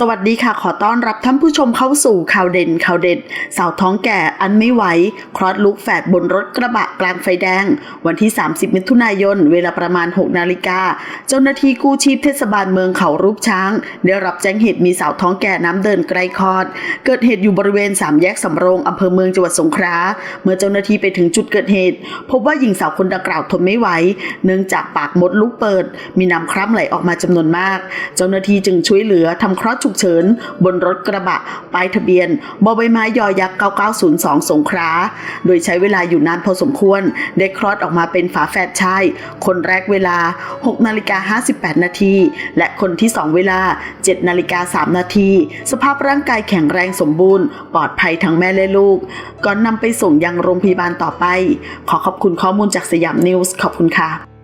สวัสดีค่ะ ขอต้อนรับท่านผู้ชมเข้าสู่ข่าวเด่นข่าวเด็ด สาวท้องแก่อันไม่ไหว คลอดลูกแฝดบนรถกระบะกลางไฟแดง วันที่ 30 มิถุนายน เวลาประมาณ 6 นาฬิกา เจ้าหน้าที่กู้ชีพเทศบาลเมืองเขารูปช้าง ได้รับแจ้งเหตุมีสาวท้องแก่น้ำเดินใกลคลอด เกิดเหตุอยู่บริเวณสามแยกสำโรงอำเภอเมืองจังหวัดสงขลาเมื่อเจ้าหน้าที่ไปถึงจุดเกิดเหตุ พบว่าหญิงสาวคนดังกล่าวทนไม่ไหว เนื่องจากปากมดลูกเปิด มีน้ำคร่ำไหลออกมาจำนวนมาก เจ้าหน้าที่จึงช่วยเหลือทำคลอดฉุกเฉิน บนรถกระบะป้ายทะเบียนบใบไม้ยอยักษ์9902 สงขลาโดยใช้เวลาอยู่นานพอสมควร ได้คลอดออกมาเป็นฝาแฝดชาย คนแรกเวลา6นาฬิกา58 นาที และคนที่ 2 เวลา7นาฬิกา3นาที สภาพร่างกายแข็งแรงสมบูรณ์ ปลอดภัยทั้งแม่และลูก ก่อนนำไปส่งยังโรงพยาบาลต่อไป ขอขอบคุณข้อมูลจากสยามนิวส์ขอบคุณค่ะ